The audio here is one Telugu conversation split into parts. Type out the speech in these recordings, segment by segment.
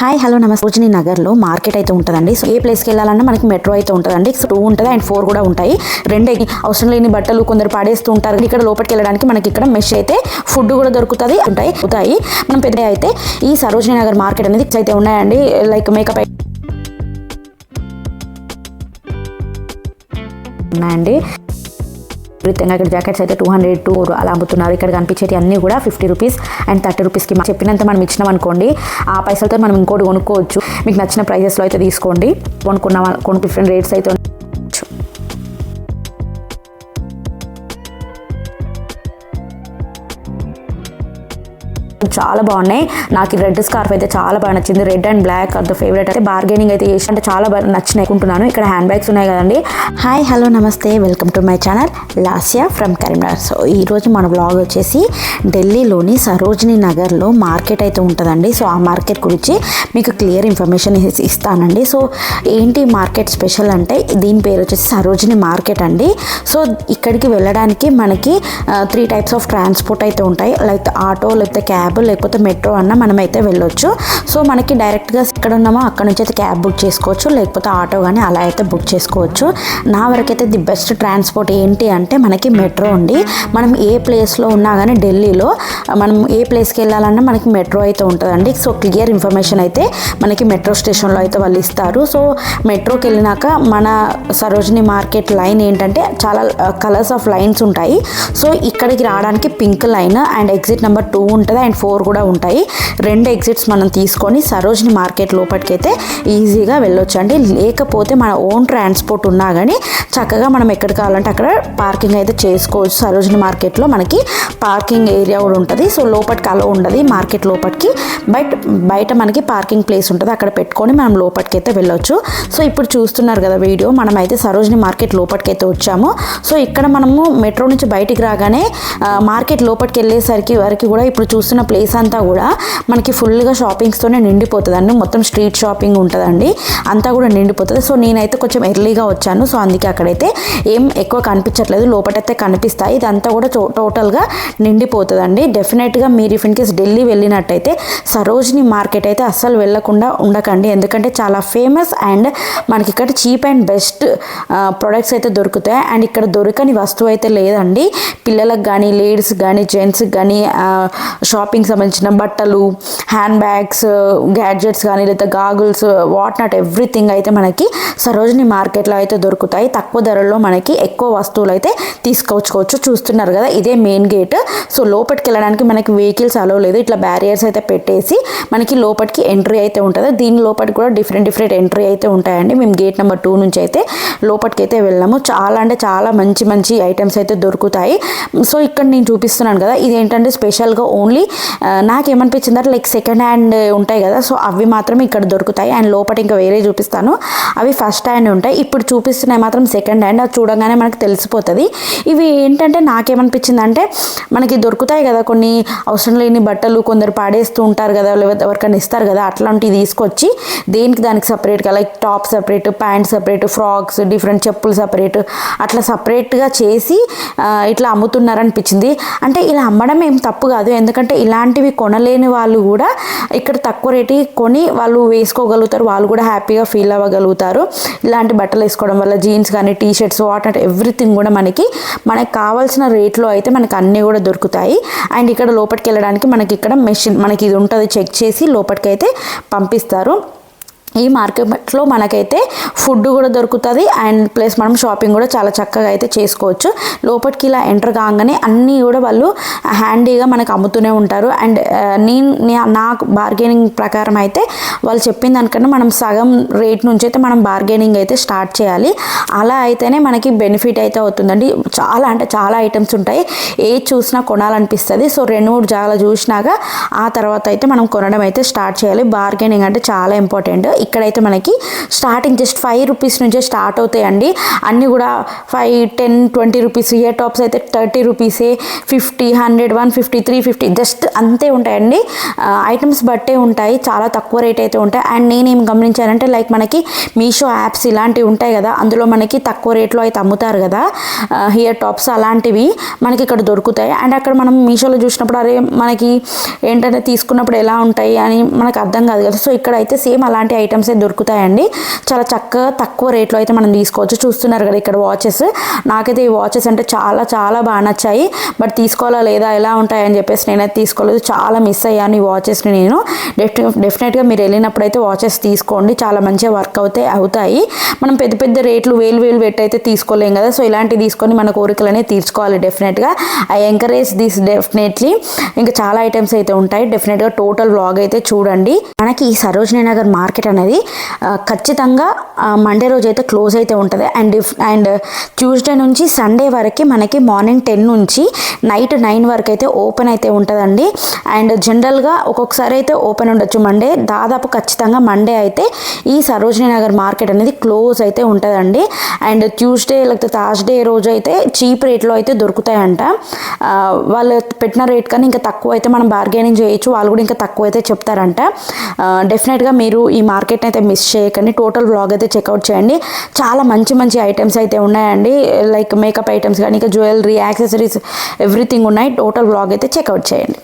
హాయ్ హలో నమస్తే. రోజుని నగర్లో మార్కెట్ అయితే ఉంటుందండి. సో ఏ ప్లేస్కి వెళ్ళాలన్నా మనకి మెట్రో అయితే ఉంటుందండి. సో టూ ఉంటుంది అండ్ ఫోర్ కూడా ఉంటాయి. రెండే అవసరం లేని బట్టలు కొందరు పడేస్తూ ఉంటారు. ఇక్కడ లోపలికి వెళ్ళడానికి మనకి ఇక్కడ మెష్ అయితే ఫుడ్ కూడా దొరుకుతుంది. ఉంటాయి అవుతాయి మనం పెద్ద అయితే ఈ సరోజిని నగర్ మార్కెట్ అనేది అయితే ఉన్నాయండి. లైక్ మేకప్ ఉన్నాయండి. విధంగా ఇక్కడ జాకెట్స్ అయితే టూ హండ్రెడ్ టూ అలా అమ్ముతున్నారు. ఇక్కడ కనిపించేటి అన్నీ కూడా ఫిఫ్టీ రూపీస్ అండ్ థర్టీ రూపీస్కి చెప్పినంత మనం ఇచ్చినాం అనుకోండి. ఆ పైసలతో మనం ఇంకోటి కొనుక్కోవచ్చు. మీకు నచ్చిన ప్రైజెస్లో అయితే తీసుకోండి. కొనుక్కున్న వాళ్ళ- కొన్ని డిఫరెంట్ రేట్స్ అయితే చాలా బాగున్నాయి. నాకు రెడ్ స్కార్ఫ్ అయితే చాలా బాగా నచ్చింది. రెడ్ అండ్ బ్లాక్ అంత ఫేవరెట్ అయితే బార్గెనింగ్ అయితే చేసి అంటే చాలా బాగా నచ్చినాయి అనుకుంటున్నాను. ఇక్కడ హ్యాండ్ బ్యాగ్స్ ఉన్నాయి కదండి. హాయ్ హలో నమస్తే. Welcome to my channel Lasya from Karimnagar. So ఈరోజు మన బ్లాగ్ వచ్చేసి ఢిల్లీలోని సరోజిని నగర్లో మార్కెట్ అయితే ఉంటుందండి. సో ఆ మార్కెట్ గురించి మీకు క్లియర్ ఇన్ఫర్మేషన్ ఇస్తానండి. సో ఏంటి మార్కెట్ స్పెషల్ అంటే దీని పేరు వచ్చేసి సరోజిని మార్కెట్ అండి. సో ఇక్కడికి వెళ్ళడానికి మనకి త్రీ టైప్స్ ఆఫ్ ట్రాన్స్పోర్ట్ అయితే ఉంటాయి. లైక్ ఆటో లేకపోతే క్యాబ్ లేకపోతే మెట్రో అన్న మనమైతే వెళ్ళొచ్చు. సో మనకి డైరెక్ట్గా ఎక్కడ ఉన్నామో అక్కడ నుంచి అయితే క్యాబ్ బుక్ చేసుకోవచ్చు. లేకపోతే ఆటో కానీ అలా అయితే బుక్ చేసుకోవచ్చు. నా వరకైతే ది బెస్ట్ ట్రాన్స్పోర్ట్ ఏంటి అంటే మనకి మెట్రో ఉంది మనం ఏ ప్లేస్లో ఉన్నా కానీ ఢిల్లీలో మనం ఏ ప్లేస్కి వెళ్ళాలన్నా మనకి మెట్రో అయితే ఉంటుందండి. సో క్లియర్ ఇన్ఫర్మేషన్ అయితే మనకి మెట్రో స్టేషన్లో అయితే వాళ్ళు ఇస్తారు. సో మెట్రోకి వెళ్ళినాక మన సరోజిని మార్కెట్ లైన్ ఏంటంటే చాలా కలర్స్ ఆఫ్ లైన్స్ ఉంటాయి. సో ఇక్కడికి రావడానికి pink line and exit number two ఉంటుంది అండ్ ఫోర్ కూడా ఉంటాయి. రెండు ఎగ్జిట్స్ మనం తీసుకొని సరోజిని మార్కెట్ లోపలికైతే అయితే ఈజీగా వెళ్ళొచ్చు అండి లేకపోతే మన ఓన్ ట్రాన్స్పోర్ట్ ఉన్నా కానీ చక్కగా మనం ఎక్కడ కావాలంటే అక్కడ పార్కింగ్ అయితే చేసుకోవచ్చు. సరోజిని మార్కెట్లో మనకి పార్కింగ్ ఏరియా కూడా ఉంటుంది. సో లోపలికి అలో ఉండదు మార్కెట్ లోపలికి బట్ బయట మనకి పార్కింగ్ ప్లేస్ ఉంటుంది. అక్కడ పెట్టుకొని మనం లోపలికి అయితే వెళ్ళొచ్చు. సో ఇప్పుడు చూస్తున్నారు కదా వీడియో. మనమైతే సరోజిని మార్కెట్ లోపలికి అయితే వచ్చాము. సో ఇక్కడ మనము మెట్రో నుంచి బయటికి రాగానే మార్కెట్ లోపలికి వెళ్ళేసరికి వరకు కూడా ఇప్పుడు చూస్తున్న ప్లేస్ ప్లేస్ అంతా కూడా మనకి ఫుల్గా షాపింగ్స్తోనే నిండిపోతుందండి. మొత్తం స్ట్రీట్ షాపింగ్ ఉంటుందండి. అంతా కూడా నిండిపోతుంది. సో నేనైతే కొంచెం ఎర్లీగా వచ్చాను. సో అందుకే అక్కడైతే ఏం ఎక్కువ కనిపించట్లేదు. లోపలైతే కనిపిస్తాయి. ఇదంతా కూడా టో- టోటల్గా నిండిపోతుందండి. డెఫినెట్గా మీరు ఇఫ్ ఇన్ కేస్ ఢిల్లీ వెళ్ళినట్టయితే సరోజిని మార్కెట్ అయితే అస్సలు వెళ్ళకుండా ఉండకండి. ఎందుకంటే చాలా ఫేమస్ అండ్ మనకి ఇక్కడ చీప్ అండ్ బెస్ట్ ప్రొడక్ట్స్ అయితే దొరుకుతాయి. అండ్ ఇక్కడ దొరకని వస్తువు అయితే లేదండి. పిల్లలకు కానీ లేడీస్ కానీ జెంట్స్కి కానీ షాపింగ్ సంబంధించిన బట్టలు హ్యాండ్ బ్యాగ్స్ గ్యాడ్జెట్స్ కానీ లేదా గాగుల్స్ వాట్ నాట్ ఎవ్రీథింగ్ అయితే మనకి సరోజిని మార్కెట్లో అయితే దొరుకుతాయి. తక్కువ ధరల్లో మనకి ఎక్కువ వస్తువులు అయితే తీసుకొచ్చుకోవచ్చు చూస్తున్నారు కదా ఇదే మెయిన్ గేట్ సో లోపలికి వెళ్ళడానికి మనకి వెహికల్స్ అలో లేదు. ఇట్లా బ్యారియర్స్ అయితే పెట్టేసి మనకి లోపలికి ఎంట్రీ అయితే ఉంటుంది. దీని లోపలికి కూడా డిఫరెంట్ డిఫరెంట్ ఎంట్రీ అయితే ఉంటాయండి. మేము గేట్ నెంబర్ టూ నుంచి అయితే లోపలికి అయితే వెళ్ళాము. చాలా అంటే చాలా మంచి మంచి ఐటమ్స్ అయితే దొరుకుతాయి. సో ఇక్కడ నేను చూపిస్తున్నాను కదా ఇది ఏంటంటే స్పెషల్గా ఓన్లీ నాకేమనిపించింది అంటే లైక్ సెకండ్ హ్యాండ్ ఉంటాయి కదా సో అవి మాత్రమే ఇక్కడ దొరుకుతాయి. అండ్ లోపల ఇంకా వేరే చూపిస్తాను. అవి ఫస్ట్ హ్యాండ్ ఉంటాయి. ఇప్పుడు చూపిస్తున్నాయి మాత్రం సెకండ్ హ్యాండ్ అది చూడగానే మనకు తెలిసిపోతుంది. ఇవి ఏంటంటే నాకేమనిపించింది అంటే మనకి దొరుకుతాయి కదా కొన్ని అవసరం లేని బట్టలు కొందరు పాడేస్తూ ఉంటారు కదా లేకపోతే ఎవరికైనా ఇస్తారు కదా అట్లాంటివి తీసుకొచ్చి దేనికి దానికి సపరేట్గా like top separate pant separate frocks different చెప్పులు సపరేట్ అట్లా సపరేట్గా చేసి ఇట్లా అమ్ముతున్నారనిపించింది. అంటే ఇలా అమ్మడం ఏం తప్పు కాదు. ఎందుకంటే ఇలాంటివి కొనలేని వాళ్ళు కూడా ఇక్కడ తక్కువ రేటుకి కొని వాళ్ళు వేసుకోగలుగుతారు. వాళ్ళు కూడా హ్యాపీగా ఫీల్ అవ్వగలుగుతారు. ఇలాంటి బట్టలు వేసుకోవడం వల్ల జీన్స్ కానీ T shirts what and everything కూడా మనకి మనకి కావాల్సిన రేట్లో అయితే మనకి అన్నీ కూడా దొరుకుతాయి. అండ్ ఇక్కడ లోపలికి వెళ్ళడానికి మనకి ఇక్కడ మెషిన్ మనకి ఇది ఉంటుంది చెక్ చేసి లోపలికి అయితే పంపిస్తారు. ఈ మార్కెట్లో మనకైతే ఫుడ్ కూడా దొరుకుతుంది అండ్ ప్లస్ మనం షాపింగ్ కూడా చాలా చక్కగా అయితే చేసుకోవచ్చు. లోపలికి ఇలా ఎంటర్ కాగానే అన్నీ కూడా వాళ్ళు హ్యాండీగా మనకు అమ్ముతూనే ఉంటారు. అండ్ నేను నా నాకు బార్గెనింగ్ ప్రకారం అయితే వాళ్ళు చెప్పిన దానికన్నా మనం సగం రేట్ నుంచి అయితే మనం బార్గెనింగ్ అయితే స్టార్ట్ చేయాలి. అలా అయితేనే మనకి బెనిఫిట్ అయితే అవుతుందండి. చాలా అంటే చాలా ఐటమ్స్ ఉంటాయి. ఏది చూసినా కొనాలనిపిస్తుంది. సో రెండు మూడు జాగాలు చూసినాక ఆ తర్వాత అయితే మనం కొనడం అయితే స్టార్ట్ చేయాలి. బార్గెనింగ్ అంటే చాలా ఇంపార్టెంట్ ఇక్కడైతే మనకి స్టార్టింగ్ జస్ట్ ఫైవ్ రూపీస్ నుంచే స్టార్ట్ అవుతాయండి. అన్నీ కూడా five ten twenty rupees ear tops అయితే థర్టీ రూపీసే fifty hundred one fifty three fifty just అంతే ఉంటాయండి. ఐటమ్స్ బట్టే ఉంటాయి చాలా తక్కువ రేట్ అయితే ఉంటాయి. అండ్ నేనేం గమనించానంటే లైక్ మనకి మీషో యాప్స్ ఇలాంటివి ఉంటాయి కదా అందులో మనకి తక్కువ రేట్లో అయితే అమ్ముతారు కదా. హియర్ టాప్స్ అలాంటివి మనకి ఇక్కడ దొరుకుతాయి. అండ్ అక్కడ మనం మీషోలో చూసినప్పుడు అరే మనకి ఏంటంటే తీసుకున్నప్పుడు ఎలా ఉంటాయి అని మనకు అర్థం కాదు కదా. సో ఇక్కడ అయితే సేమ్ అలాంటి ఐటమ్సే దొరుకుతాయండి. చాలా చక్కగా తక్కువ రేట్లో అయితే మనం తీసుకోవచ్చు. చూస్తున్నారు కదా ఇక్కడ వాచెస్. నాకైతే ఈ వాచెస్ అంటే చాలా చాలా బాగా నచ్చాయి. బట్ తీసుకోవాలా లేదా ఎలా ఉంటాయని చెప్పేసి నేనైతే తీసుకోలేదు. చాలా మిస్ అయ్యాను ఈ వాచెస్ని నేను. డెఫినెట్గా మీరు వెళ్ళినప్పుడు అయితే వాచెస్ తీసుకోండి. చాలా మంచిగా వర్క్ అవుతాయి అవుతాయి. మనం పెద్ద పెద్ద రేట్లు వేలు వేలు పెట్టి అయితే తీసుకోలేం కదా. సో ఇలాంటివి తీసుకొని మన కోరికలనే తీర్చుకోవాలి డెఫినెట్గా. I encourage this definitely. ఇంకా చాలా ఐటమ్స్ అయితే ఉంటాయి. డెఫినెట్గా టోటల్ వ్లాగ్ అయితే చూడండి. మనకి ఈ సరోజినీ నగర్ మార్కెట్ అనేది అనేది ఖచ్చితంగా మండే రోజు అయితే క్లోజ్ అయితే ఉంటుంది. అండ్ అండ్ ట్యూస్డే నుంచి సండే వరకు మనకి మార్నింగ్ టెన్ నుంచి నైట్ నైన్ వరకు అయితే ఓపెన్ అయితే ఉంటుందండి. అండ్ జనరల్గా ఒక్కొక్కసారి అయితే ఓపెన్ ఉండొచ్చు. మండే దాదాపు ఖచ్చితంగా మండే అయితే ఈ సరోజినీ నగర్ మార్కెట్ అనేది క్లోజ్ అయితే ఉంటుందండి. అండ్ ట్యూస్డే లేకపోతే థర్స్డే రోజు అయితే చీప్ రేట్లో అయితే దొరుకుతాయంట. వాళ్ళు పెట్టిన రేట్ కానీ ఇంకా తక్కువ అయితే మనం బార్గెనింగ్ చేయొచ్చు. వాళ్ళు కూడా ఇంకా తక్కువ అయితే చెప్తారంట. డెఫినెట్గా మీరు ఈ మార్కెట్ మార్కెట్ని అయితే మిస్ చేయకండి. టోటల్ బ్లాగ్ అయితే చెక్అవుట్ చేయండి. చాలా మంచి మంచి ఐటమ్స్ అయితే ఉన్నాయండి. లైక్ మేకప్ ఐటమ్స్ కానీ ఇంకా జ్యువెలరీ యాక్సెసరీస్ ఎవ్రీథింగ్ ఉన్నాయి. టోటల్ బ్లాగ్ అయితే చెక్అవుట్ చేయండి.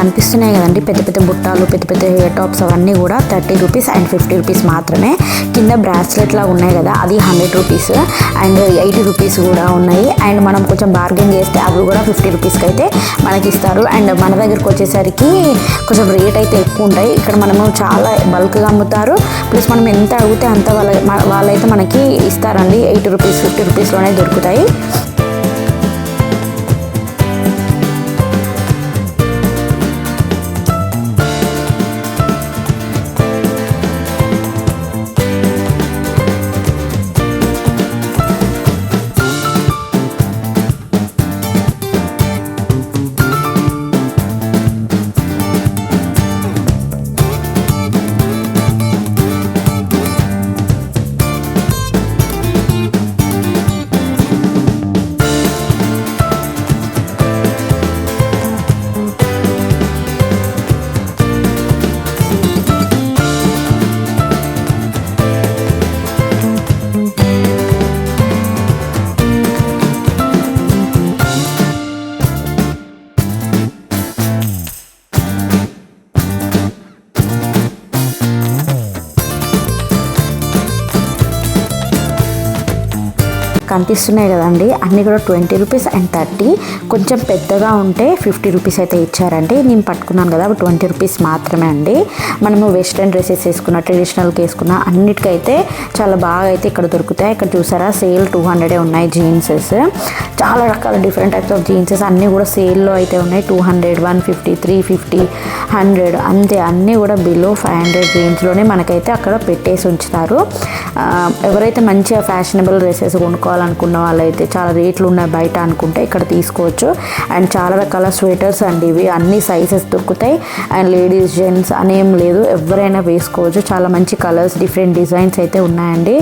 కనిపిస్తున్నాయి కదండి. పెద్ద పెద్ద బుట్టాలు పెద్ద పెద్ద హెయిర్ టాప్స్ అవన్నీ కూడా thirty rupees and fifty rupees మాత్రమే. కింద బ్రాస్లెట్ లాగా ఉన్నాయి కదా అది hundred rupees. And eighty rupees కూడా ఉన్నాయి. అండ్ మనం కొంచెం బార్గెన్ చేస్తే అవి కూడా ఫిఫ్టీ రూపీస్కి అయితే మనకి ఇస్తారు. అండ్ మన దగ్గరకు వచ్చేసరికి కొంచెం రేట్ అయితే ఎక్కువ ఉంటాయి. ఇక్కడ మనము చాలా బల్క్గా అమ్ముతారు. ప్లస్ మనం ఎంత అడిగితే అంత వాళ్ళ వాళ్ళైతే మనకి ఇస్తారండి. ఎయిటీ రూపీస్ ఫిఫ్టీ రూపీస్లోనే దొరుకుతాయి. కనిపిస్తున్నాయి కదండి. అన్నీ కూడా ట్వంటీ రూపీస్ అండ్ థర్టీ. కొంచెం పెద్దగా ఉంటే ఫిఫ్టీ రూపీస్ అయితే ఇచ్చారండి. నేను పట్టుకున్నాను కదా ట్వంటీ రూపీస్ మాత్రమే అండి. మనము వెస్ట్రన్ డ్రెస్సెస్ వేసుకున్న ట్రెడిషనల్కి వేసుకున్న అన్నిటికైతే చాలా బాగా అయితే ఇక్కడ దొరుకుతాయి. ఇక్కడ చూసారా సేల్ టూ హండ్రెడే ఉన్నాయి జీన్సెస్. చాలా రకాల డిఫరెంట్ టైప్స్ ఆఫ్ జీన్సెస్. అన్నీ కూడా సేల్లో అయితే ఉన్నాయి. Two hundred one fifty three fifty hundred అంతే. అన్నీ కూడా బిలో ఫైవ్ హండ్రెడ్ రేంజ్లోనే మనకైతే అక్కడ పెట్టేసి ఉంచుతారు. ఎవరైతే మంచిగా ఫ్యాషనబుల్ డ్రెస్సెస్ అనుకున్న వాళ్ళైతే చాలా రేట్లు ఉన్నాయి బయట అనుకుంటే ఇక్కడ తీసుకోవచ్చు. అండ్ చాలా రకాల స్వెటర్స్ అండి ఇవి. అన్ని సైజెస్ దొరుకుతాయి. అండ్ లేడీస్ జెంట్స్ అనేం లేదు. ఎవరైనా వేసుకోవచ్చు. చాలా మంచి కలర్స్ డిఫరెంట్ డిజైన్స్ అయితే ఉన్నాయండి.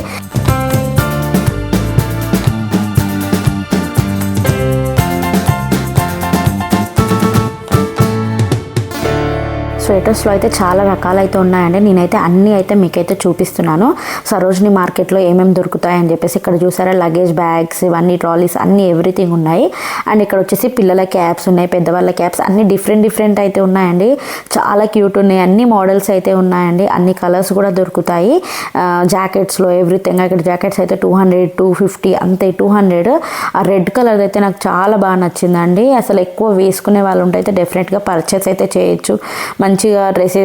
స్వెటర్స్లో అయితే చాలా రకాలు అయితే ఉన్నాయండి. నేనైతే అన్నీ అయితే మీకైతే చూపిస్తున్నాను. సరోజిని మార్కెట్లో ఏమేమి దొరుకుతాయని చెప్పేసి ఇక్కడ చూసారా? లగేజ్ బ్యాగ్స్ ఇవన్నీ ట్రాలీస్ అన్నీ ఎవ్రీథింగ్ ఉన్నాయి. అండ్ ఇక్కడ వచ్చేసి పిల్లల క్యాప్స్ ఉన్నాయి పెద్దవాళ్ళ క్యాప్స్ అన్ని డిఫరెంట్ డిఫరెంట్ అయితే ఉన్నాయండి. చాలా క్యూట్ ఉన్నాయి. అన్ని మోడల్స్ అయితే ఉన్నాయండి. అన్ని కలర్స్ కూడా దొరుకుతాయి. జాకెట్స్లో ఎవ్రీథింగ్. ఇక్కడ జాకెట్స్ అయితే టూ హండ్రెడ్ టూ ఫిఫ్టీ అంతే టూ హండ్రెడ్. ఆ రెడ్ కలర్ అయితే నాకు చాలా బాగా నచ్చిందండి. అసలు ఎక్కువ వేసుకునే వాళ్ళు ఉంటే అయితే డెఫినెట్గా పర్చేస్ అయితే చేయొచ్చు. మంచి మంచిగా డ్రెస్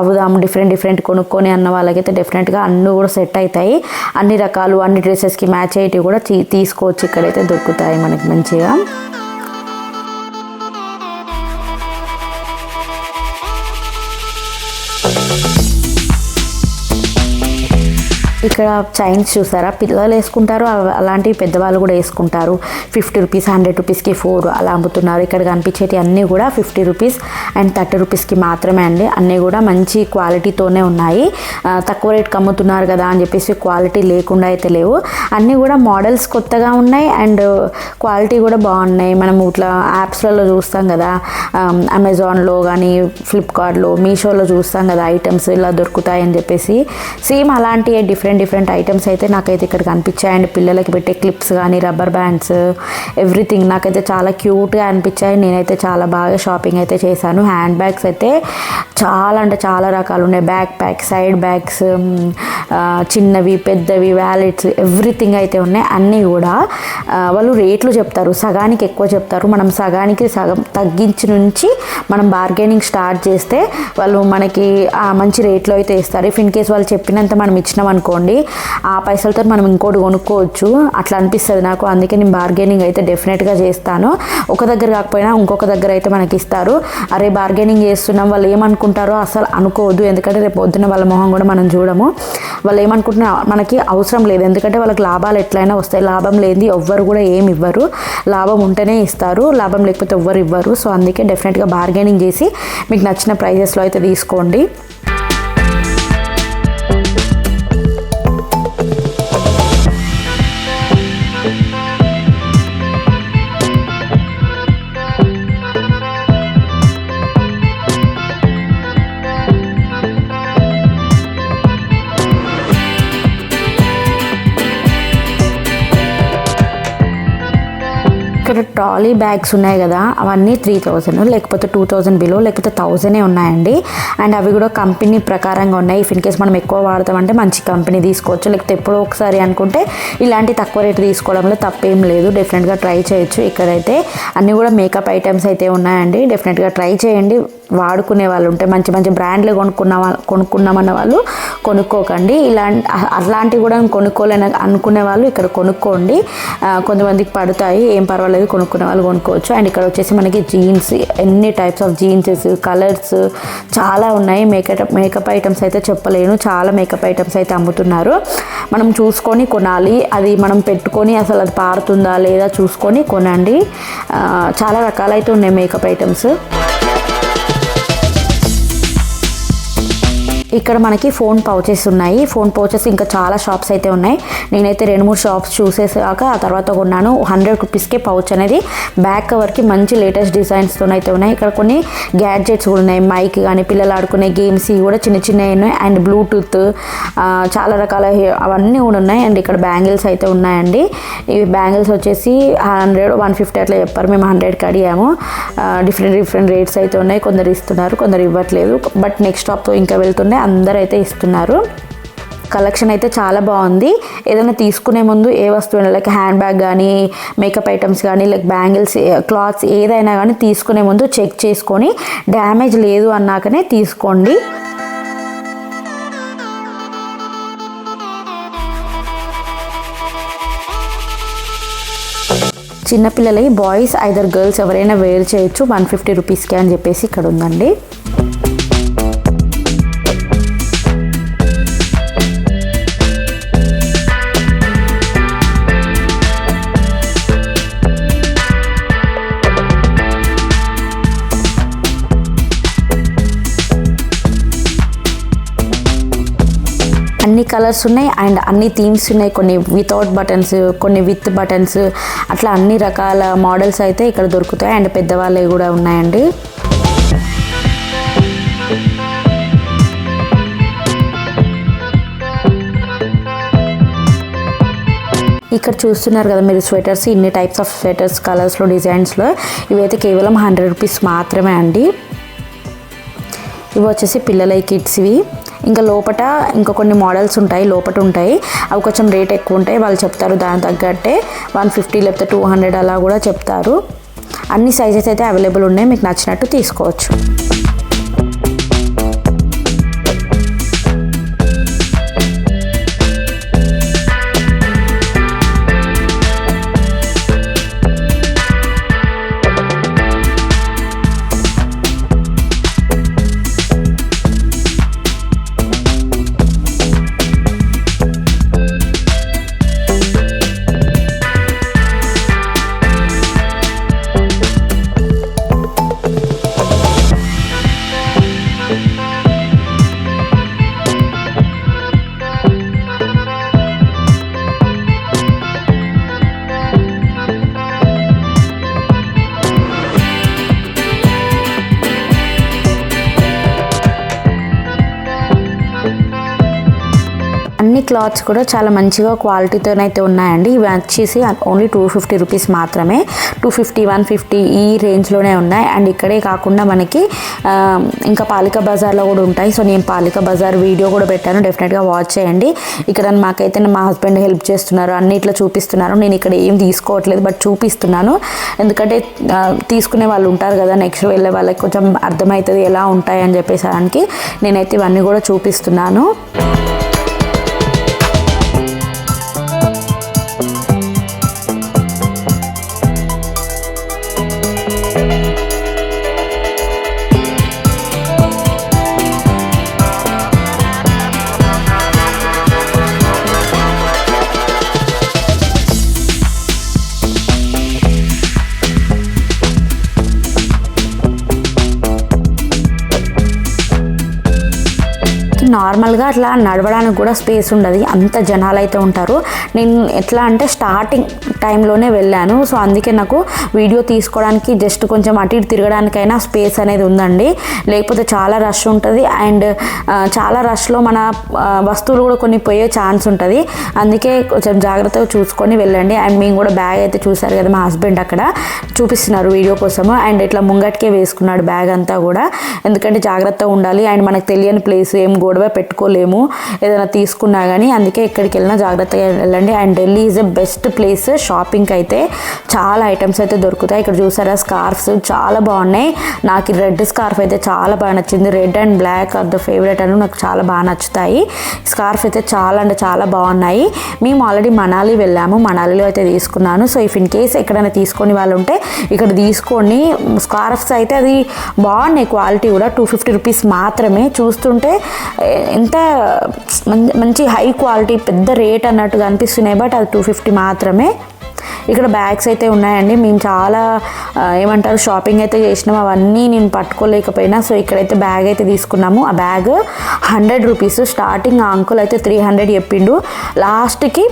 అవుదాం డిఫరెంట్ డిఫరెంట్ కొనుక్కొని అన్న వాళ్ళకైతే డెఫినెట్గా అన్నీ కూడా సెట్ అవుతాయి అన్ని రకాలు అన్ని డ్రెస్సెస్కి మ్యాచ్ అయ్యేవి కూడా తీసుకోవచ్చు. ఇక్కడైతే దొరుకుతాయి మనకి మంచిగా. ఇక్కడ చైన్స్ చూసారా? పిల్లలు వేసుకుంటారు అలాంటివి పెద్దవాళ్ళు కూడా వేసుకుంటారు. ఫిఫ్టీ రూపీస్ హండ్రెడ్ రూపీస్కి ఫోర్ అలా అమ్ముతున్నారు. ఇక్కడ కనిపించేటి అన్నీ కూడా ఫిఫ్టీ రూపీస్ అండ్ థర్టీ రూపీస్కి మాత్రమే అండి. అన్నీ కూడా మంచి క్వాలిటీతోనే ఉన్నాయి. తక్కువ రేట్కి అమ్ముతున్నారు కదా అని చెప్పేసి క్వాలిటీ లేకుండా అయితే లేవు. అన్నీ కూడా మోడల్స్ కొత్తగా ఉన్నాయి అండ్ క్వాలిటీ కూడా బాగున్నాయి. మనం ఇట్లా యాప్స్లలో చూస్తాం కదా. అమెజాన్లో కానీ ఫ్లిప్కార్ట్లో మీషోలో చూస్తాం కదా ఐటమ్స్ ఇలా దొరుకుతాయి అని చెప్పేసి. సేమ్ అలాంటి డిఫరెంట్ డిఫరెంట్ డిఫరెంట్ ఐటమ్స్ అయితే నాకైతే ఇక్కడ కనిపించాయి. అండ్ పిల్లలకి పెట్టే క్లిప్స్ కానీ రబ్బర్ బ్యాండ్స్ ఎవ్రీథింగ్ నాకైతే చాలా క్యూట్గా అనిపించాయి. నేనైతే చాలా బాగా షాపింగ్ అయితే చేశాను. హ్యాండ్ బ్యాగ్స్ అయితే చాలా అంటే చాలా రకాలు ఉన్నాయి. బ్యాక్ ప్యాక్ సైడ్ బ్యాగ్స్ చిన్నవి పెద్దవి వ్యాలెట్స్ ఎవ్రీథింగ్ అయితే ఉన్నాయి. అన్నీ కూడా వాళ్ళు రేట్లు చెప్తారు. సగానికి ఎక్కువ చెప్తారు. మనం సగానికి సగం తగ్గించి నుంచి మనం బార్గెనింగ్ స్టార్ట్ చేస్తే వాళ్ళు మనకి మంచి రేట్లో అయితే ఇస్తారు. ఇఫ్ ఇన్ కేస్ వాళ్ళు చెప్పినంత మనం ఇచ్చినాం అనుకోండి ఆ పైసలతో మనం ఇంకోటి కొనుక్కోవచ్చు. అట్లా అనిపిస్తుంది నాకు. అందుకే నేను బార్గెనింగ్ అయితే డెఫినెట్గా చేస్తాను. ఒక దగ్గర కాకపోయినా ఇంకొక దగ్గర అయితే మనకి ఇస్తారు. అరే బార్గెనింగ్ చేస్తున్నాం. వాళ్ళు ఏమనుకుంటారో అసలు అనుకోవద్దు. ఎందుకంటే రేపు పొద్దున్న వాళ్ళ మొహం కూడా మనం చూడము. వాళ్ళు ఏమనుకుంటున్నా మనకి అవసరం లేదు. ఎందుకంటే వాళ్ళకి లాభాలు ఎట్లయినా వస్తాయి. లాభం లేనిది ఎవ్వరు కూడా ఏమి ఇవ్వరు. లాభం ఉంటేనే ఇస్తారు. లాభం లేకపోతే ఎవ్వరు ఇవ్వరు. సో అందుకే డెఫినెట్గా బార్గెనింగ్ చేసి మీకు నచ్చిన ప్రైజెస్లో అయితే తీసుకోండి. ట్రాలీ బ్యాగ్స్ ఉన్నాయి కదా అవన్నీ త్రీ థౌజండ్ లేకపోతే టూ థౌజండ్ బిలో లేకపోతే థౌజండే ఉన్నాయండి. అండ్ అవి కూడా కంపెనీ ప్రకారంగా ఉన్నాయి. ఇఫ్ ఇన్ కేస్ మనం ఎక్కువ వాడతామంటే మంచి కంపెనీ తీసుకోవచ్చు. లేకపోతే ఎప్పుడో ఒకసారి అనుకుంటే ఇలాంటి తక్కువ రేటు తీసుకోవడంలో తప్పేం లేదు. డెఫినెట్గా ట్రై చేయొచ్చు ఇక్కడైతే. అన్నీ కూడా మేకప్ ఐటమ్స్ అయితే ఉన్నాయండి. డెఫినెట్గా ట్రై చేయండి. వాడుకునే వాళ్ళు ఉంటే మంచి మంచి బ్రాండ్లు కొనుక్కున్న కొనుక్కున్నామన్న వాళ్ళు కొనుక్కోకండి. ఇలాంటి అలాంటివి కూడా కొనుక్కోలేని అనుకునే వాళ్ళు ఇక్కడ కొనుక్కోండి. కొంతమందికి పడతాయి. ఏం పర్వాలేదు కొనుక్కునే వాళ్ళు కొనుక్కోవచ్చు. అండ్ ఇక్కడ వచ్చేసి మనకి జీన్స్ ఎన్ని టైప్స్ ఆఫ్ జీన్సెస్ కలర్స్ చాలా ఉన్నాయి. మేకప్ మేకప్ ఐటమ్స్ అయితే చెప్పలేను. చాలా మేకప్ ఐటమ్స్ అయితే అమ్ముతున్నారు. మనం చూసుకొని కొనాలి. అది మనం పెట్టుకొని అసలు అది పారుతుందా లేదా చూసుకొని కొనండి. చాలా రకాలైతే ఉన్నాయి మేకప్ ఐటమ్స్ ఇక్కడ మనకి ఫోన్ పౌచెస్ ఉన్నాయి. ఫోన్ పౌచెస్ ఇంకా చాలా షాప్స్ అయితే ఉన్నాయి. నేనైతే రెండు మూడు షాప్స్ చూసేసాక ఆ తర్వాత కొన్నాను. హండ్రెడ్ రూపీస్కే పౌచ్ అనేది. బ్యాక్ కవర్కి మంచి లేటెస్ట్ డిజైన్స్తో అయితే ఉన్నాయి. ఇక్కడ కొన్ని గ్యాడ్జెట్స్ కూడా ఉన్నాయి. మైక్ కానీ పిల్లలు ఆడుకునే గేమ్స్ ఇవి కూడా చిన్న చిన్నవి ఉన్నాయి. అండ్ బ్లూటూత్ చాలా రకాల అవన్నీ కూడా ఉన్నాయి. అండ్ ఇక్కడ బ్యాంగిల్స్ అయితే ఉన్నాయండి. ఇవి బ్యాంగిల్స్ వచ్చేసి హండ్రెడ్ వన్ ఫిఫ్టీ అట్లా చెప్పారు. మేము హండ్రెడ్కి అడిగాము. డిఫరెంట్ డిఫరెంట్ రేట్స్ అయితే ఉన్నాయి. కొందరు ఇస్తున్నారు కొందరు ఇవ్వట్లేదు. బట్ నెక్స్ట్ స్టాప్ ఇంకా వెళ్తుండే. అందరూ అయితే ఇస్తున్నారు. కలెక్షన్ అయితే చాలా బాగుంది. ఏదైనా తీసుకునే ముందు ఏ వస్తువు లైక్ హ్యాండ్ బ్యాగ్ కానీ మేకప్ ఐటమ్స్ కానీ లైక్ బ్యాంగిల్స్ క్లాత్స్ ఏదైనా కానీ తీసుకునే ముందు చెక్ చేసుకొని డ్యామేజ్ లేదు అన్నాకనే తీసుకోండి. చిన్నపిల్లలకి బాయ్స్ ఐదర్ గర్ల్స్ ఎవరైనా వేర్ చేయొచ్చు. వన్ ఫిఫ్టీ రూపీస్కి అని చెప్పేసి ఇక్కడ ఉందండి కలర్స్ ఉన్నాయి అండ్ అన్ని థీమ్స్ ఉన్నాయి. కొన్ని వితౌట్ బటన్స్ కొన్ని విత్ బటన్స్ అట్లా అన్ని రకాల మోడల్స్ అయితే ఇక్కడ దొరుకుతాయి. అండ్ పెద్దవాళ్ళవి కూడా ఉన్నాయండి. ఇక్కడ చూస్తున్నారు కదా మీరు స్వెటర్స్ ఇన్ని టైప్స్ ఆఫ్ స్వెటర్స్ కలర్స్లో డిజైన్స్లో ఇవైతే కేవలం హండ్రెడ్ రూపీస్ మాత్రమే అండి. ఇవి వచ్చేసి పిల్లల కిడ్స్వి ఇంకా లోపట ఇంకా కొన్ని మోడల్స్ ఉంటాయి లోపట ఉంటాయి. అవి కొంచెం రేట్ ఎక్కువ ఉంటాయి వాళ్ళు చెప్తారు దాని తగ్గట్టే. వన్ ఫిఫ్టీ లేకపోతే టూ హండ్రెడ్ అలా కూడా చెప్తారు. అన్ని సైజెస్ అయితే అవైలబుల్ ఉన్నాయి మీకు నచ్చినట్టు తీసుకోవచ్చు. క్లాత్స్ కూడా చాలా మంచిగా క్వాలిటీతోనైతే ఉన్నాయండి. ఇవి వచ్చేసి ఓన్లీ టూ ఫిఫ్టీ రూపీస్ మాత్రమే. టూ ఫిఫ్టీ వన్ ఫిఫ్టీ ఈ రేంజ్లోనే ఉన్నాయి. అండ్ ఇక్కడే కాకుండా మనకి ఇంకా పాలిక బజార్లో కూడా ఉంటాయి. సో నేను పాలిక బజార్ వీడియో కూడా పెట్టాను. డెఫినెట్గా వాచ్ చేయండి. ఇక్కడ మాకైతే మా హస్బెండ్ హెల్ప్ చేస్తున్నారు. అన్ని ఇట్లా చూపిస్తున్నారు. నేను ఇక్కడ ఏం తీసుకోవట్లేదు బట్ చూపిస్తున్నాను. ఎందుకంటే తీసుకునే వాళ్ళు ఉంటారు కదా నెక్స్ట్ వెళ్ళే వాళ్ళకి కొంచెం అర్థమవుతుంది ఎలా ఉంటాయి అని చెప్పేసరికి నేనైతే ఇవన్నీ కూడా చూపిస్తున్నాను. నార్మల్గా అట్లా నడవడానికి కూడా స్పేస్ ఉండదు. అంత జనాలు అయితే ఉంటారు. నేను ఎట్లా అంటే స్టార్టింగ్ టైంలోనే వెళ్ళాను. సో అందుకే నాకు వీడియో తీసుకోవడానికి జస్ట్ కొంచెం అటు ఇటు తిరగడానికైనా స్పేస్ అనేది ఉందండి. లేకపోతే చాలా రష్ ఉంటుంది. అండ్ చాలా రష్లో మన వస్తువులు కూడా కొన్ని పోయే ఛాన్స్ ఉంటుంది. అందుకే కొంచెం జాగ్రత్తగా చూసుకొని వెళ్ళండి. అండ్ మేము కూడా బ్యాగ్ అయితే చూసారు కదా మా హస్బెండ్ అక్కడ. చూపిస్తున్నారు వీడియో కోసము. అండ్ ఇట్లా ముంగటికే వేసుకున్నాడు బ్యాగ్ అంతా కూడా. ఎందుకంటే జాగ్రత్తగా ఉండాలి. అండ్ మనకు తెలియని ప్లేస్ ఏం గొడవ పెట్టుకోలేము. ఏదైనా తీసుకున్నా కానీ అందుకే ఎక్కడికి వెళ్ళినా జాగ్రత్తగా వెళ్ళండి. And Delhi is a best place షాపింగ్కి అయితే చాలా ఐటమ్స్ అయితే దొరుకుతాయి. ఇక్కడ చూసారా స్కార్ఫ్స్ చాలా బాగున్నాయి. నాకు రెడ్ స్కార్ఫ్ అయితే చాలా బాగా నచ్చింది. Red and black are the favourite అని నాకు చాలా బాగా నచ్చుతాయి. స్కార్ఫ్ అయితే చాలా అంటే చాలా బాగున్నాయి. మేము ఆల్రెడీ మనాలి వెళ్ళాము. మనాలిలో అయితే తీసుకున్నాను. సో ఇఫ్ ఇన్ కేస్ ఎక్కడైనా తీసుకొని వాళ్ళు ఉంటే ఇక్కడ తీసుకొని స్కార్ఫ్స్ అయితే అది బాగున్నాయి. క్వాలిటీ కూడా టూ ఫిఫ్టీ రూపీస్ మాత్రమే. చూస్తుంటే ఎంత మంచి హై క్వాలిటీ పెద్ద రేట్ అన్నట్టుగా అనిపిస్తున్నాయి. బట్ అది టూ ఫిఫ్టీ మాత్రమే. ఇక్కడ బ్యాగ్స్ అయితే ఉన్నాయండి. మేము చాలా ఏమంటారు షాపింగ్ అయితే చేసినాం. అవన్నీ నేను పట్టుకోలేకపోయినా. సో ఇక్కడైతే బ్యాగ్ అయితే తీసుకున్నాము. ఆ బ్యాగ్ హండ్రెడ్ రూపీస్. స్టార్టింగ్ ఆ అంకుల్ అయితే త్రీ హండ్రెడ్ చెప్పిండు. లాస్ట్కి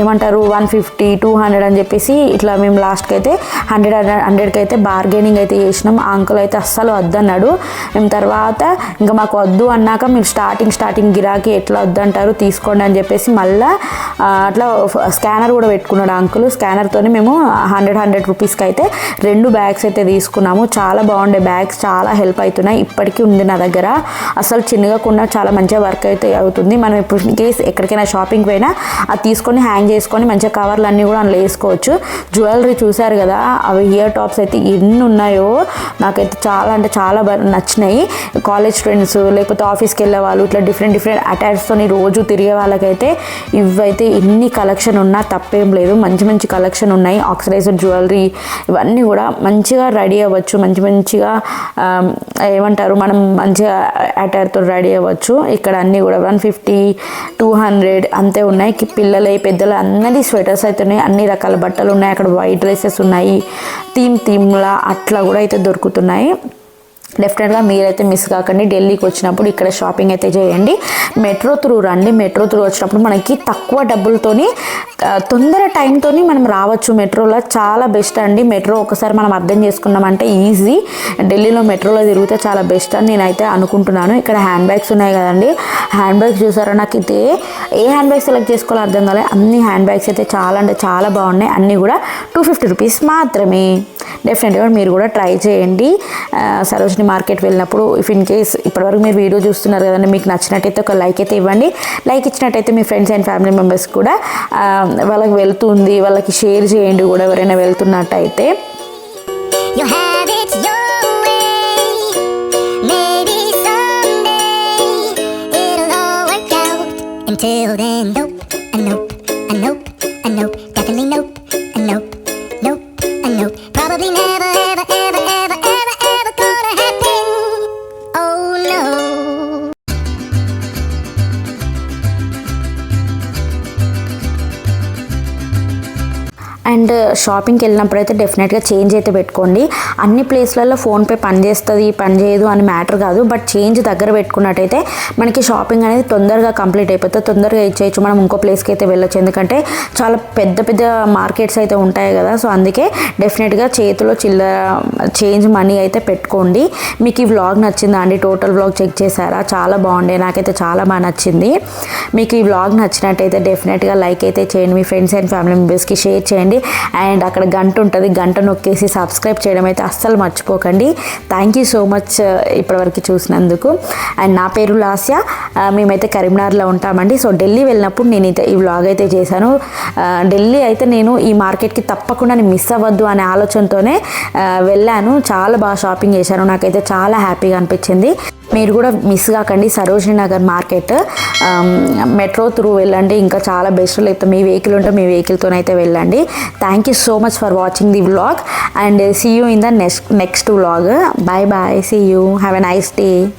ఏమంటారు వన్ ఫిఫ్టీ టూ హండ్రెడ్ అని చెప్పేసి ఇట్లా మేము లాస్ట్కి అయితే హండ్రెడ్ హండ్రెడ్కి అయితే బార్గెనింగ్ అయితే చేసినాం. ఆ అంకుల్ అయితే అస్సలు వద్దన్నాడు. మేము తర్వాత ఇంకా మాకు వద్దు అన్నాక మీరు స్టార్టింగ్ స్టార్టింగ్ గిరాకీ ఎట్లా వద్దంటారు తీసుకోండి అని చెప్పేసి మళ్ళీ అట్లా స్కానర్ కూడా పెట్టుకున్నాడు అంకుల్. స్కానర్తోని మేము హండ్రెడ్ హండ్రెడ్ రూపీస్కి అయితే రెండు బ్యాగ్స్ అయితే తీసుకున్నాము. చాలా బాగుండే బ్యాగ్స్ చాలా హెల్ప్ అవుతున్నాయి ఇప్పటికీ ఉంది నా దగ్గర. అసలు చిన్నగా కూడా చాలా మంచిగా వర్క్ అయితే అవుతుంది. మనం ఇప్పుడు కేస్ ఎక్కడికైనా షాపింగ్ పోయినా అది తీసుకొని హ్యాంగ్ చేసుకొని మంచిగా కవర్లు అన్నీ కూడా అందులో వేసుకోవచ్చు. జ్యువెలరీ చూశారు కదా అవి ఇయర్ టాప్స్ అయితే ఎన్ని ఉన్నాయో నాకైతే చాలా అంటే చాలా బాగా నచ్చినాయి. కాలేజ్ ఫ్రెండ్స్ లేకపోతే ఆఫీస్కి వెళ్ళే వాళ్ళు ఇట్లా డిఫరెంట్ డిఫరెంట్ అటాచ్తో రోజు తిరిగే వాళ్ళకైతే ఇవైతే ఎన్ని కలెక్షన్ ఉన్నా తప్పేం లేదు. మంచి మంచి కలెక్షన్ ఉన్నాయి. ఆక్సిడైజ్డ్ జ్యువెలరీ ఇవన్నీ కూడా మంచిగా రెడీ అవ్వచ్చు. మంచి మంచిగా ఏమంటారు మనం మంచిగా అటైర్తో రెడీ అవ్వచ్చు. ఇక్కడ అన్నీ కూడా వన్ ఫిఫ్టీ టూ హండ్రెడ్ అంతే ఉన్నాయి. కి- పిల్లలే పెద్దలు అన్నీ స్వెటర్స్ అయితే ఉన్నాయి. అన్ని రకాల బట్టలు ఉన్నాయి. అక్కడ వైట్ డ్రెస్సెస్ ఉన్నాయి. థీమ్ థీమ్లా అట్లా కూడా అయితే దొరుకుతున్నాయి. డెఫినెట్గా మీరైతే మిస్ కాకండి. ఢిల్లీకి వచ్చినప్పుడు ఇక్కడ షాపింగ్ అయితే చేయండి. మెట్రో త్రూ రండి. మెట్రో త్రూ వచ్చినప్పుడు మనకి తక్కువ డబ్బులతోని తొందర టైంతోని మనం రావచ్చు మెట్రోలో చాలా బెస్ట్ అండి. మెట్రో ఒకసారి మనం అర్థం చేసుకున్నామంటే ఈజీ ఢిల్లీలో మెట్రోలో తిరిగితే చాలా బెస్ట్ అని నేనైతే అనుకుంటున్నాను. ఇక్కడ హ్యాండ్ బ్యాగ్స్ ఉన్నాయి కదండి. హ్యాండ్ బ్యాగ్స్ చూసారా? నాకు అయితే ఏ హ్యాండ్ బ్యాగ్ సెలెక్ట్ చేసుకోవాలో అర్థం కాలే. అన్ని హ్యాండ్ బ్యాగ్స్ అయితే చాలా అంటే చాలా బాగున్నాయి. అన్నీ కూడా టూ ఫిఫ్టీ రూపీస్ మాత్రమే. డెఫినెట్గా మీరు కూడా ట్రై చేయండి. సరోజ్ సరోజిని మార్కెట్ వెళ్ళినప్పుడు ఇఫ్ ఇన్ కేస్ ఇప్పటివరకు మీరు వీడియో చూస్తున్నారు కదండి మీకు నచ్చినట్టయితే ఒక లైక్ అయితే ఇవ్వండి లైక్ ఇచ్చినట్టయితే మీ ఫ్రెండ్స్ అండ్ ఫ్యామిలీ మెంబర్స్ కూడా వాళ్ళకి వెళ్తుంది వాళ్ళకి షేర్ చేయండి కూడా ఎవరైనా వెళ్తున్నట్టయితే You have it your way. Maybe someday it'll all work out. Until then, nope, a nope, a nope, a nope, definitely nope, షాపింగ్కి వెళ్ళినప్పుడు అయితే డెఫినెట్గా చేంజ్ అయితే పెట్టుకోండి. అన్ని ప్లేస్లలో ఫోన్పే పనిచేస్తుంది పని చేయదు అని మ్యాటర్ కాదు. బట్ చేంజ్ దగ్గర పెట్టుకున్నట్టయితే మనకి షాపింగ్ అనేది తొందరగా కంప్లీట్ అయిపోతుంది. తొందరగా ఇచ్చేయచ్చు. మనం ఇంకో ప్లేస్కి అయితే వెళ్ళొచ్చు. ఎందుకంటే చాలా పెద్ద పెద్ద మార్కెట్స్ అయితే ఉంటాయి కదా. సో అందుకే డెఫినెట్గా చేతిలో చిల్లర చేంజ్ మనీ అయితే పెట్టుకోండి. మీకు ఈ వ్లాగ్ నచ్చిందా అండి? టోటల్ వ్లాగ్ చెక్ చేశారా? చాలా బాగుండే. నాకైతే చాలా బాగా నచ్చింది. మీకు ఈ వ్లాగ్ నచ్చినట్టయితే డెఫినెట్గా లైక్ అయితే చేయండి. మీ ఫ్రెండ్స్ అండ్ ఫ్యామిలీ మెంబర్స్కి షేర్ చేయండి. అండ్ అక్కడ గంట ఉంటుంది. గంట నొక్కేసి సబ్స్క్రైబ్ చేయడం అయితే అస్సలు మర్చిపోకండి. థ్యాంక్ యూ సో మచ్ ఇప్పటివరకు చూసినందుకు. అండ్ నా పేరు లాస్య. Uh, మేమైతే కరీంనగర్లో ఉంటామండి. సో ఢిల్లీ వెళ్ళినప్పుడు నేను అయితే ఈ వ్లాగ్ అయితే చేశాను. Uh, ఢిల్లీ అయితే నేను ఈ మార్కెట్కి తప్పకుండా నేను మిస్ అవ్వద్దు అనే ఆలోచనతోనే uh, వెళ్ళాను. చాలా బాగా షాపింగ్ చేశాను. నాకైతే చాలా హ్యాపీగా అనిపించింది. మీరు కూడా మిస్ కాకండి. Sarojini Nagar market. Um, metro through వెళ్ళండి. ఇంకా చాలా బెస్ట్ లేకపోతే మీ వెహికల్ ఉంటే మీ వెహికల్తోనైతే వెళ్ళండి. Thank thank you so much for watching the vlog and see you in the next next vlog. Bye bye. See you. Have a nice day.